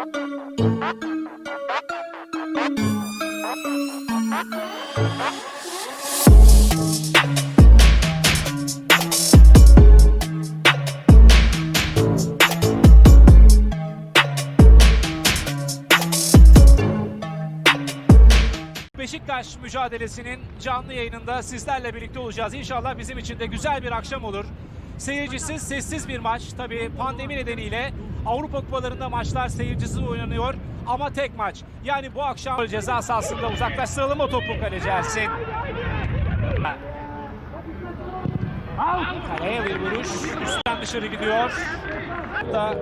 Beşiktaş mücadelesinin canlı yayınında sizlerle birlikte olacağız. İnşallah bizim için de güzel bir akşam olur. Seyircisiz, sessiz bir maç. Tabii pandemi nedeniyle Avrupa kupalarında maçlar seyircisiz oynanıyor. Ama tek maç. Yani bu akşam ceza sahasında uzaklaştıralım o topu kaleci Ersin. Kaleye bir vuruş. Üstten dışarı gidiyor. Da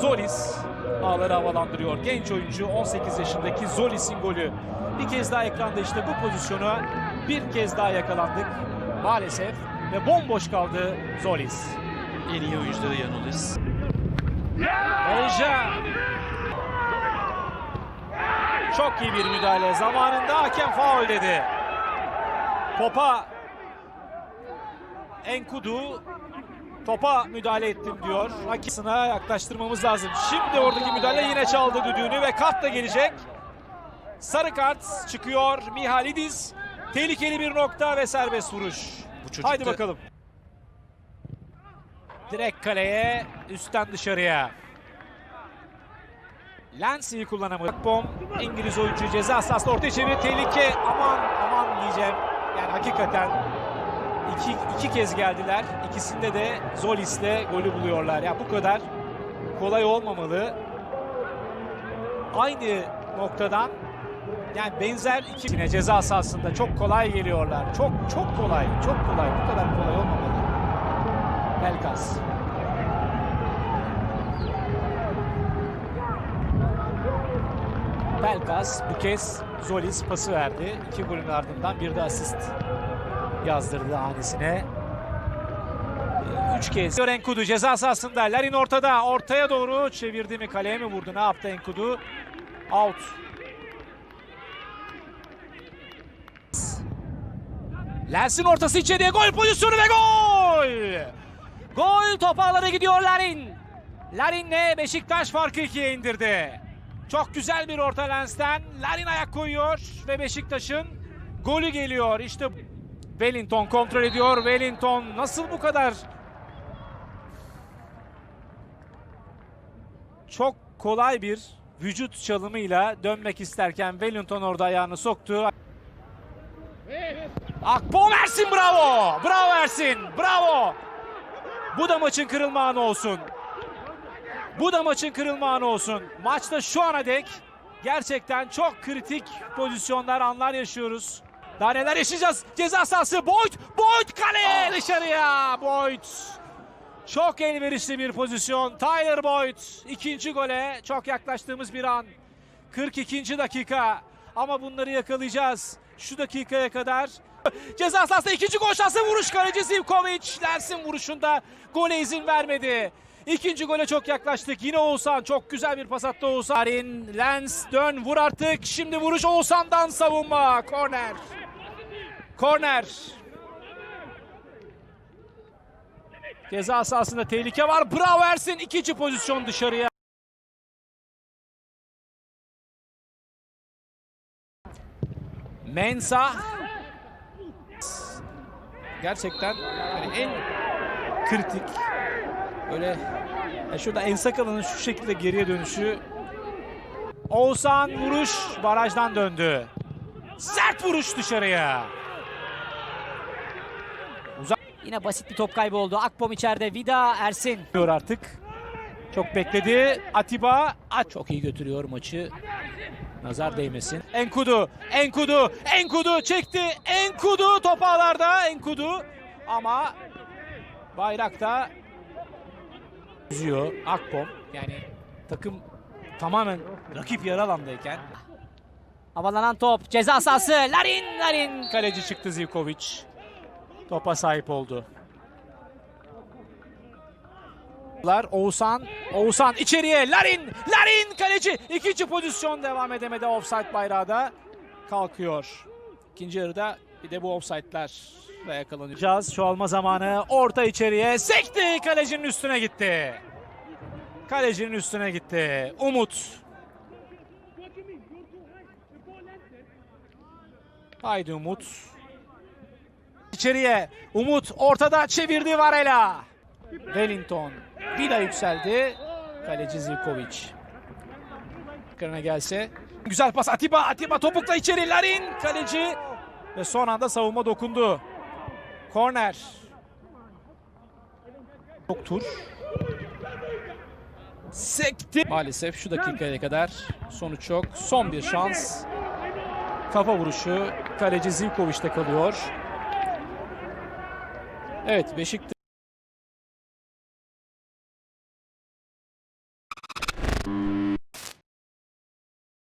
Zolis ağları havalandırıyor. Genç oyuncu 18 yaşındaki Zolis'in golü. Bir kez daha ekranda işte bu pozisyonu bir kez daha yakalandık maalesef ve bomboş kaldı Zolis. En iyi oyuncuları yanılırız. Olca. Çok iyi bir müdahale. Zamanında hakem faul dedi. Topa Enkudu topa müdahale ettim diyor. Hakisine yaklaştırmamız lazım. Şimdi oradaki müdahale yine çaldı düdüğünü ve kart da gelecek. Sarı kart çıkıyor Mihalidis. Tehlikeli bir nokta ve serbest vuruş. Bu çocuk Haydi da- bakalım. Direkt kaleye, üstten dışarıya. Lens iyi kullanamadı. Akbom İngiliz oyuncu ceza sahasında ortaya çeviriyor. Tehlike aman aman diyeceğim. Yani hakikaten iki, iki kez geldiler. İkisinde de Zolis'le golü buluyorlar. Ya bu kadar kolay olmamalı. Aynı noktadan yani benzer iki yine ceza sahasında çok kolay geliyorlar. Çok çok kolay, çok kolay. Bu kadar kolay olmamalı. Pelkas. Pelkas bu kez Zolis pası verdi. İki golün ardından bir de asist yazdırdı hanesine. Üç kez. Enkudu ceza sahasında. Larin ortada. Ortaya doğru çevirdi mi kaleye mi vurdu? Ne yaptı Enkudu? Out. Lens'in ortası içeriye gol pozisyonu ve gol! Gol top ağlara gidiyor Larin. Larin'le Beşiktaş farkı ikiye indirdi. Çok güzel bir orta Lens'ten. Larin ayak koyuyor ve Beşiktaş'ın golü geliyor. İşte Wellington kontrol ediyor. Wellington nasıl bu kadar çok kolay bir vücut çalımıyla dönmek isterken Wellington orada ayağını soktu. Akbom Ersin bravo. Bravo Ersin. Bravo. Bu da maçın kırılma anı olsun. Bu da maçın kırılma anı olsun. Maçta şu ana dek gerçekten çok kritik pozisyonlar, anlar yaşıyoruz. Daha neler yaşayacağız? Ceza sahası Boyd. Boyd kaleye dışarıya. Boyd. Çok elverişli bir pozisyon. Tyler Boyd ikinci gole çok yaklaştığımız bir an. 42. dakika. Ama bunları yakalayacağız. Şu dakikaya kadar. Ceza sahasında ikinci gol şansı vuruş kaleci Zivkovic. Lens'in vuruşunda gole izin vermedi. İkinci gole çok yaklaştık. Yine Oğuzhan çok güzel bir pas attı Oğuzhan. Lens dön vur artık. Şimdi vuruş Oğuzhan'dan savunma. Korner. Korner. Ceza sahasında tehlike var. Bravo Ersin. ikinci pozisyon dışarıya. Mensa. Gerçekten yani en kritik öyle ya şurada Ensakala'nın şu şekilde geriye dönüşü Oğuzhan vuruş barajdan döndü. Sert vuruş dışarıya. Yine basit bir top kaybı oldu. Akbom içeride. Vida Ersin. Diyor artık. Çok bekledi. Atiba At çok iyi götürüyor maçı. Nazar değmesin. Enkudu, Enkudu, Enkudu çekti. Enkudu top ağlarda. Enkudu ama bayrakta yüzüyor Akpom. Yani takım tamamen rakip yarı alandayken Havalanan top. Ceza sahası. Larin. Larin. kaleci çıktı Zivkovic. Topa sahip oldu. Oğuzhan, Oğuzhan içeriye Larin, Larin kaleci ikinci pozisyon devam edemedi offside bayrağı da kalkıyor. İkinci yarıda bir de bu offsideler offside'larla yakalanacağız. Çoğalma zamanı orta içeriye sekti kalecinin üstüne gitti. Kalecinin üstüne gitti. Umut. Haydi Umut. İçeriye Umut ortada çevirdi Varela. Wellington. Vida yükseldi. Kaleci Zivkovic. Ekrana gelse. Güzel pas Atiba. Atiba topukla içeri. Larin kaleci. Ve son anda savunma dokundu. Korner. Çok tur. Sekti. Maalesef şu dakikaya kadar sonuç yok. Son bir şans. Kafa vuruşu kaleci Zivkovic'te kalıyor. Evet Beşiktaş